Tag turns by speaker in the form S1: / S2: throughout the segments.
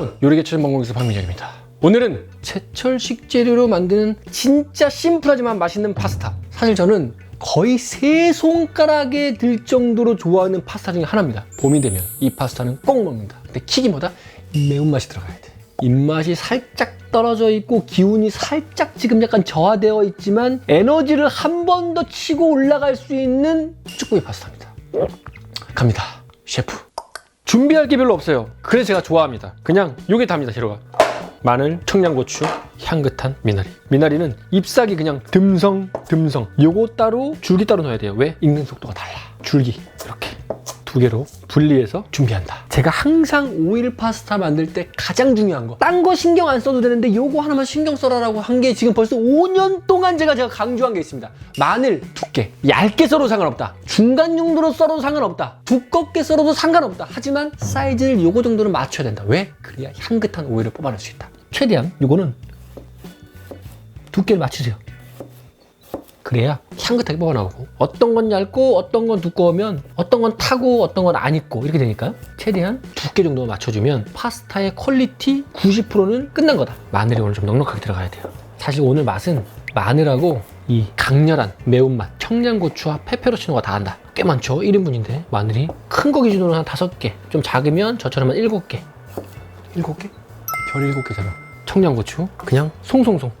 S1: 여러분 요리개 최전 방공에서 박민혁입니다. 오늘은 제철 식 재료로 만드는 진짜 심플하지만 맛있는 파스타. 사실 저는 거의 세 손가락에 들 정도로 좋아하는 파스타 중에 하나입니다. 봄이 되면 이 파스타는 꼭 먹는다. 근데 킥이보다 매운맛이 들어가야 돼. 입맛이 살짝 떨어져 있고 기운이 살짝 지금 약간 저하되어 있지만 에너지를 한 번 더 치고 올라갈 수 있는 쭈꾸미 파스타입니다. 갑니다. 셰프 준비할 게 별로 없어요. 그래서 제가 좋아합니다. 그냥 요게 답니다, 재료가. 마늘, 청양고추, 향긋한 미나리. 미나리는 잎사귀 그냥 듬성, 듬성. 요거 따로, 줄기 따로 넣어야 돼요. 왜? 익는 속도가 달라. 줄기. 이렇게. 두 개로 분리해서 준비한다. 제가 항상 오일 파스타 만들 때 가장 중요한 거. 딴 거 신경 안 써도 되는데 요거 하나만 신경 써라라고 한 게 지금 벌써 5년 동안 제가 제가 강조한 게 있습니다. 마늘 두께. 얇게 썰어도 상관없다. 중간 정도로 썰어도 상관없다. 두껍게 썰어도 상관없다. 하지만 사이즈를 요거 정도는 맞춰야 된다. 왜? 그래야 향긋한 오일을 뽑아낼 수 있다. 최대한 요거는 두께를 맞추세요. 그래야 향긋하게 뽑아 나오고 어떤 건 얇고 어떤 건 두꺼우면 어떤 건 타고 어떤 건 안 익고 이렇게 되니까 최대한 두께 정도 맞춰주면 파스타의 퀄리티 90%는 끝난 거다. 마늘이 오늘 좀 넉넉하게 들어가야 돼요. 사실 오늘 맛은 마늘하고 이 강렬한 매운맛 청양고추와 페페로치노가 다 한다. 꽤 많죠. 1인분인데 마늘이 큰 거 기준으로 한 5개 좀 작으면 저처럼 한 7개. 7개? 별 7개잖아. 청양고추 그냥 송송송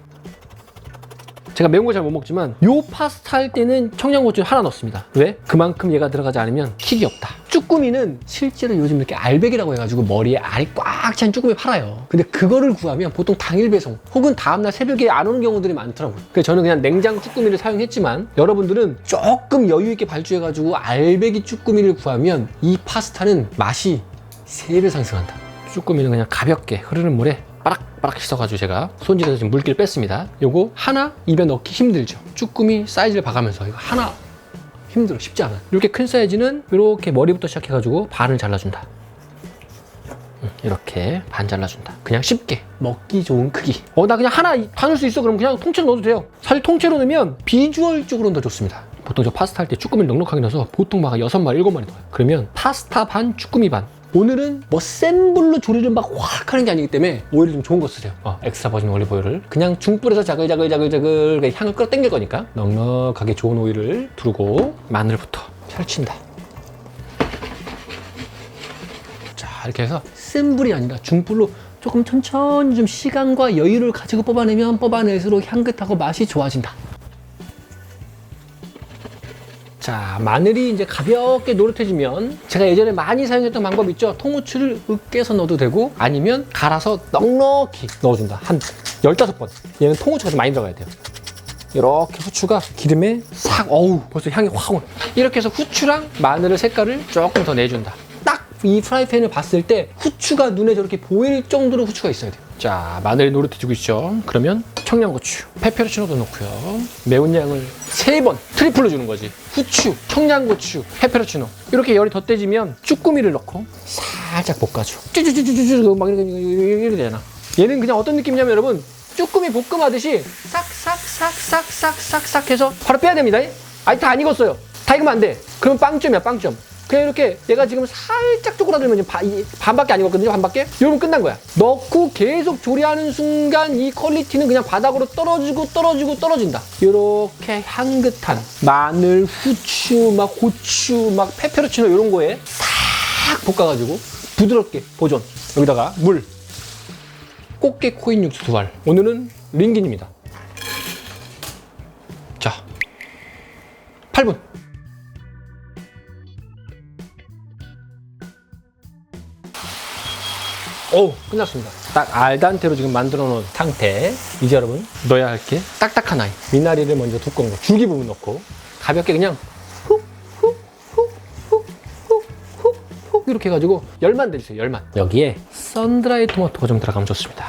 S1: 제가 매운 거 잘 못 먹지만 요 파스타 할 때는 청양고추 하나 넣습니다. 왜? 그만큼 얘가 들어가지 않으면 킥이 없다. 쭈꾸미는 실제로 요즘 이렇게 알배기라고 해가지고 머리에 알이 꽉 찬 쭈꾸미 팔아요. 근데 그거를 구하면 보통 당일 배송 혹은 다음날 새벽에 안 오는 경우들이 많더라고요. 그래서 저는 그냥 냉장 쭈꾸미를 사용했지만 여러분들은 조금 여유 있게 발주해가지고 알배기 쭈꾸미를 구하면 이 파스타는 맛이 3배 상승한다. 쭈꾸미는 그냥 가볍게 흐르는 물에 빠락빠락 씻어가지고 제가 손질해서 지금 물기를 뺐습니다. 요거 하나 입에 넣기 힘들죠. 쭈꾸미 사이즈를 봐가면서 이거 하나 힘들어 쉽지 않아. 이렇게 큰 사이즈는 이렇게 머리부터 시작해가지고 반을 잘라준다. 음, 이렇게 반 잘라준다. 그냥 쉽게 먹기 좋은 크기. 어 나 그냥 하나 반을 수 있어. 그럼 그냥 통째로 넣어도 돼요. 사실 통째로 넣으면 비주얼적으로는 더 좋습니다. 보통 저 파스타 할 때 쭈꾸미를 넉넉하게 넣어서 보통 막 여섯 마리 일곱 마리 넣어요. 그러면 파스타 반, 쭈꾸미 반. 오늘은 뭐 센 불로 조리를 막 확 하는 게 아니기 때문에 오히려 좀 좋은 거 쓰세요. 어, 엑스트라 버진 올리브 오일을 그냥 중불에서 자글자글자글자글 향을 끌어당길 거니까 넉넉하게 좋은 오일을 두르고 마늘부터 펼친다. 자 이렇게 해서 센 불이 아니라 중불로 조금 천천히 좀 시간과 여유를 가지고 뽑아내면 뽑아낼수록 향긋하고 맛이 좋아진다. 자, 마늘이 이제 가볍게 노릇해지면 제가 예전에 많이 사용했던 방법 있죠? 통후추를 으깨서 넣어도 되고 아니면 갈아서 넉넉히 넣어준다. 한 15번. 얘는 통후추가 좀 많이 들어가야 돼요. 이렇게 후추가 기름에 싹, 어우, 벌써 향이 확 오네. 이렇게 해서 후추랑 마늘의 색깔을 조금 더 내준다. 딱 이 프라이팬을 봤을 때 후추가 눈에 저렇게 보일 정도로 후추가 있어야 돼요. 자, 마늘이 노릇해지고 있죠. 그러면 청양고추, 페페로치노도 넣고요. 매운 양을 세 번 트리플로 주는 거지. 후추, 청양고추, 페페로치노. 이렇게 열이 덧대지면 쭈꾸미를 넣고 살짝 볶아줘. 쭈쭈쭈쭈쭈 막 이렇게, 이렇게, 되잖아. 얘는 그냥 어떤 느낌이냐면 여러분 쭈꾸미 볶음하듯이 싹싹싹싹싹싹싹 해서 바로 빼야 됩니다. 아니 다 안 익었어요. 다 익으면 안 돼. 그럼 빵점이야 빵점. 그냥 이렇게 내가 지금 살짝 쪼그라들면 지금 바- 이- 반밖에 안 익었거든요 반밖에? 이러면 끝난 거야. 넣고 계속 조리하는 순간 이 퀄리티는 그냥 바닥으로 떨어지고 떨어지고 떨어진다. 이렇게 향긋한 마늘 후추 막 고추 막 페페로치노 이런 거에 싹 볶아가지고 부드럽게 보존. 여기다가 물. 꽃게 코인 육수 두 알. 오늘은 링긴입니다. 자 8분 오 끝났습니다. 딱 알단테로 지금 만들어 놓은 상태. 이제 여러분 넣어야 할 게 딱딱한 아이. 미나리를 먼저 두꺼운 거 줄기 부분 넣고 가볍게 그냥 훅훅훅훅훅훅 이렇게 해가지고 열만 내주세요 열만. 여기에 썬드라이 토마토가 좀 들어가면 좋습니다.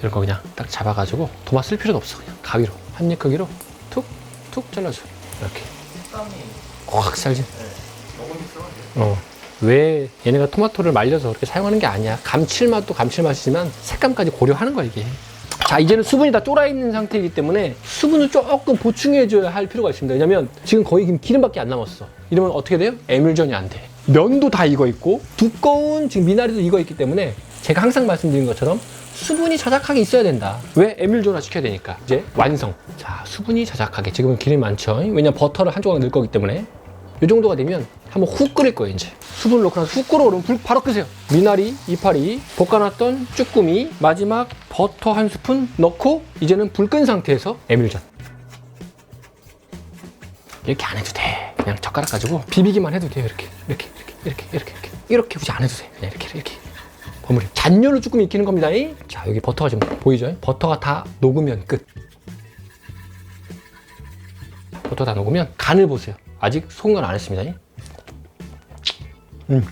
S1: 이런 거 그냥 딱 잡아가지고 토마토 쓸 필요도 없어. 그냥 가위로 한 입 크기로 툭툭 잘라줘 이렇게. 확 살지? 어. 왜 얘네가 토마토를 말려서 그렇게 사용하는 게 아니야. 감칠맛도 감칠맛이지만 색감까지 고려하는 거야, 이게. 자, 이제는 수분이 다 쫄아 있는 상태이기 때문에 수분을 조금 보충해 줘야 할 필요가 있습니다. 왜냐면 지금 거의 기름밖에 안 남았어. 이러면 어떻게 돼요? 에밀전이 안 돼. 면도 다 익어 있고 두꺼운 지금 미나리도 익어 있기 때문에 제가 항상 말씀드린 것처럼 수분이 자작하게 있어야 된다. 왜? 에밀존화 시켜야 되니까. 이제 완성. 자, 수분이 자작하게. 지금은 기름이 많죠. 왜냐면 버터를 한 조각 넣을 거기 때문에. 이 정도가 되면 한번 훅 끓일 거예요, 이제. 수분을 넣고 나서 훅 끓어오르면 불 바로 끄세요. 미나리, 이파리, 볶아놨던 쭈꾸미, 마지막 버터 한 스푼 넣고 이제는 불 끈 상태에서 에밀전. 이렇게 안 해도 돼. 그냥 젓가락 가지고 비비기만 해도 돼요. 이렇게, 이렇게, 이렇게, 이렇게, 이렇게, 이렇게. 이렇게 굳이 안 해도 돼. 그냥 이렇게, 이렇게. 버무려. 잔류로 쭈꾸미 익히는 겁니다. 자, 여기 버터가 좀 보이죠? 버터가 다 녹으면 끝. 버터 다 녹으면 간을 보세요. 아직 소금 간 안 했습니다. 음.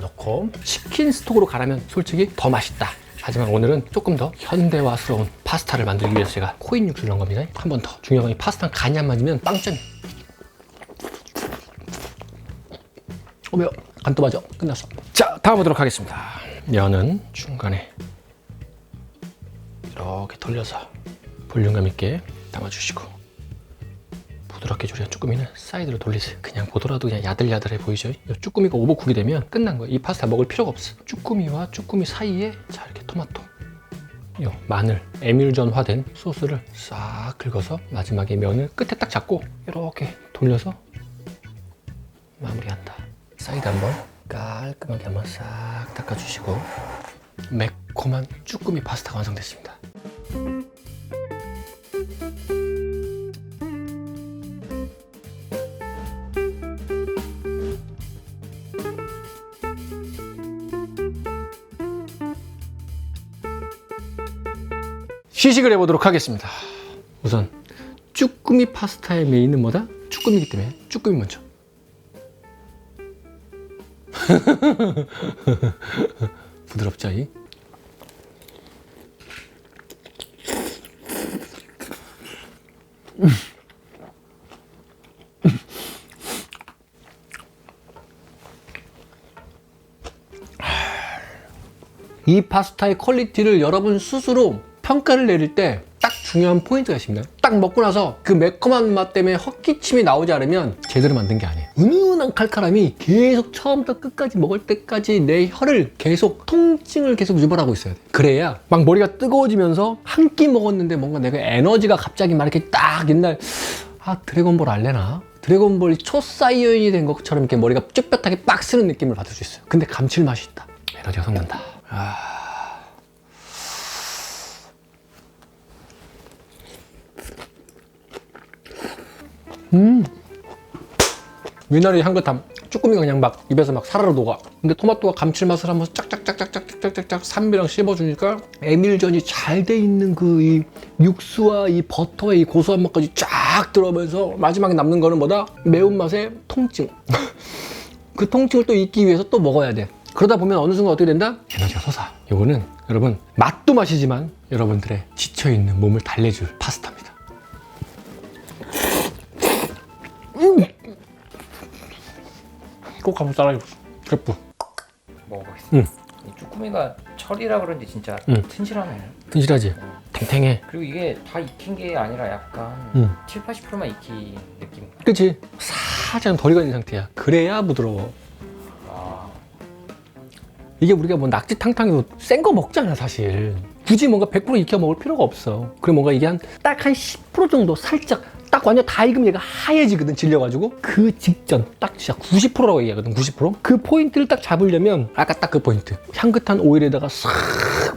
S1: 넣고 치킨 스톡으로 갈으면 솔직히 더 맛있다. 하지만 오늘은 조금 더 현대화스러운 파스타를 만들기 위해서 제가 코인 육수를 넣은 겁니다. 한 번 더. 중요한 건이 파스타는 간이 안 맞으면 빵점이. 어, 매워. 간또 맞아. 끝났어. 자, 담아보도록 하겠습니다. 면은 중간에 이렇게 돌려서 볼륨감 있게 담아주시고 부드럽게 조리한 쭈꾸미는 사이드로 돌리세요. 그냥 보더라도 그냥 야들야들해 보이죠? 이 쭈꾸미가 오버쿡이 되면 끝난 거예요. 이 파스타 먹을 필요가 없어. 쭈꾸미와 쭈꾸미 사이에 자 이렇게 토마토, 요 마늘, 에밀전화된 소스를 싹 긁어서 마지막에 면을 끝에 딱 잡고 이렇게 돌려서 마무리한다. 사이드 한번 깔끔하게 한번 싹 닦아주시고 매콤한 쭈꾸미 파스타가 완성됐습니다. 시식을 해보도록 하겠습니다. 우선 쭈꾸미 파스타의 메인은 뭐다? 쭈꾸미이기 때문에 쭈꾸미 먼저. 부드럽죠? 이? 이 파스타의 퀄리티를 여러분 스스로 평가를 내릴 때 딱 중요한 포인트가 있습니다. 딱 먹고 나서 그 매콤한 맛 때문에 헛기침이 나오지 않으면 제대로 만든 게 아니에요. 은은한 칼칼함이 계속 처음부터 끝까지 먹을 때까지 내 혀를 계속 통증을 계속 유발하고 있어야 돼. 그래야 막 머리가 뜨거워지면서 한 끼 먹었는데 뭔가 내가 에너지가 갑자기 막 이렇게 딱 옛날 아 드래곤볼 알래나? 드래곤볼 초사이언이 된 것처럼 이렇게 머리가 쭈뼛하게 빡 쓰는 느낌을 받을 수 있어요. 근데 감칠맛이 있다. 에너지가 솟는다. 아... 음. 미나리 향긋함. 쭈꾸미가 그냥 막 입에서 막 사르르 녹아. 근데 토마토가 감칠맛을 한번 짝짝짝짝짝짝짝짝 산미랑 씹어주니까 에밀전이 잘 돼 있는 그 이 육수와 이 버터의 이 고소한 맛까지 쫙 들어오면서 마지막에 남는 거는 뭐다? 매운맛의 통증. 그 통증을 또 잊기 위해서 또 먹어야 돼. 그러다 보면 어느 순간 어떻게 된다? 에너지가 솟아. 요거는 여러분 맛도 맛이지만 여러분들의 지쳐있는 몸을 달래줄 파스타입니다. 꼭 한번 따라해보세요 그래프.
S2: 먹어보겠습니다. 이 쭈꾸미가 철이라 그런지 진짜
S1: 응.
S2: 튼실하네요.
S1: 튼실하지? 탱탱해.
S2: 그리고 이게 다 익힌 게 아니라 약간
S1: 응.
S2: 7, 80%만 익힌 느낌.
S1: 그치? 살짝 덜 익은 상태야. 그래야 부드러워.
S2: 와,
S1: 이게 우리가 뭐 낙지 탕탕에도 센 거 먹잖아, 사실. 굳이 뭔가 100% 익혀 먹을 필요가 없어. 그리고 뭔가 이게 한 딱 한 10% 정도 살짝 딱 완전 다 익으면 얘가 하얘지거든, 질려가지고. 그 직전, 딱 진짜 90%라고 얘기하거든, 90%? 그 포인트를 딱 잡으려면 아까 딱 그 포인트. 향긋한 오일에다가 싹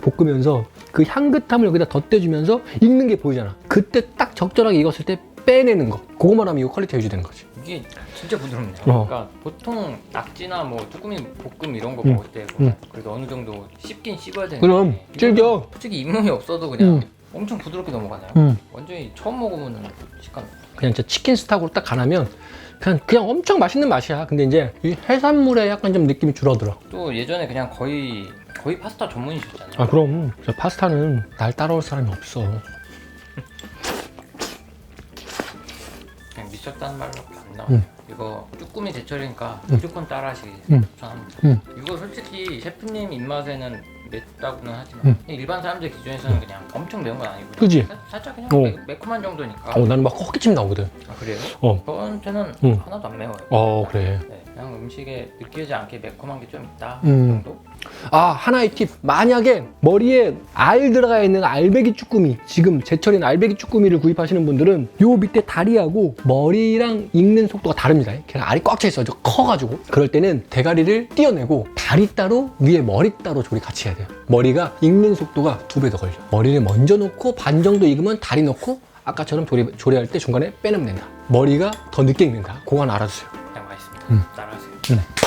S1: 볶으면서 그 향긋함을 여기다 덧대주면서 익는 게 보이잖아. 그때 딱 적절하게 익었을 때 빼내는 거. 그거만 하면 이거 퀄리티가 유지되는 거지.
S2: 이게 진짜 부드럽네요.
S1: 어.
S2: 그러니까 보통 낙지나 뭐 쭈꾸미 볶음 이런 거
S1: 응.
S2: 먹을 때
S1: 응.
S2: 그래도 어느 정도 씹긴 씹어야 되는데
S1: 그럼, 질겨.
S2: 솔직히 잇몸이 없어도 그냥
S1: 응.
S2: 엄청 부드럽게 넘어가네요.
S1: 응.
S2: 완전히 처음 먹으면 식감.
S1: 그냥 진짜 치킨 스탁으로 딱 간하면 그냥 그냥 엄청 맛있는 맛이야. 근데 이제 이 해산물에 약간 좀 느낌이 줄어들어.
S2: 또 예전에 그냥 거의 거의 파스타 전문이셨잖아요.
S1: 아 그럼 저 파스타는 날 따라올 사람이 없어.
S2: 그냥 미쳤다는 말밖에 안 나와요.
S1: 응.
S2: 이거 쭈꾸미 제철이니까
S1: 응.
S2: 무조건 따라하시기
S1: 응.
S2: 추천합니다.
S1: 응.
S2: 이거 솔직히 셰프님 입맛에는 맵다고는 하지만
S1: 응.
S2: 그냥 일반 사람들 기준에서는 그냥 엄청 매운 건 아니고
S1: 그지?
S2: 사- 살짝 그냥
S1: 어.
S2: 매, 매콤한 정도니까
S1: 어 나는 막 헛기침 나오거든.
S2: 아 그래요?
S1: 어.
S2: 저한테는
S1: 응.
S2: 하나도 안 매워요
S1: 어 그래.
S2: 네, 그냥 음식에 느끼지 않게 매콤한 게 좀 있다
S1: 음.
S2: 정도?
S1: 아 하나의 팁. 만약에 머리에 알 들어가 있는 알배기 쭈꾸미 지금 제철인 알배기 쭈꾸미를 구입하시는 분들은 요 밑에 다리하고 머리랑 익는 속도가 다릅니다. 걔는 알이 꽉 차 있어요. 커가지고. 그럴 때는 대가리를 떼어내고 다리 따로 위에 머리 따로 조리 같이 해야 돼요. 머리가 익는 속도가 두 배 더 걸려. 머리를 먼저 넣고 반 정도 익으면 다리 넣고 아까처럼 조리, 조리할 때 중간에 빼내면 된다. 머리가 더 늦게 익는다. 하나 알아주세요
S2: 그냥 맛있습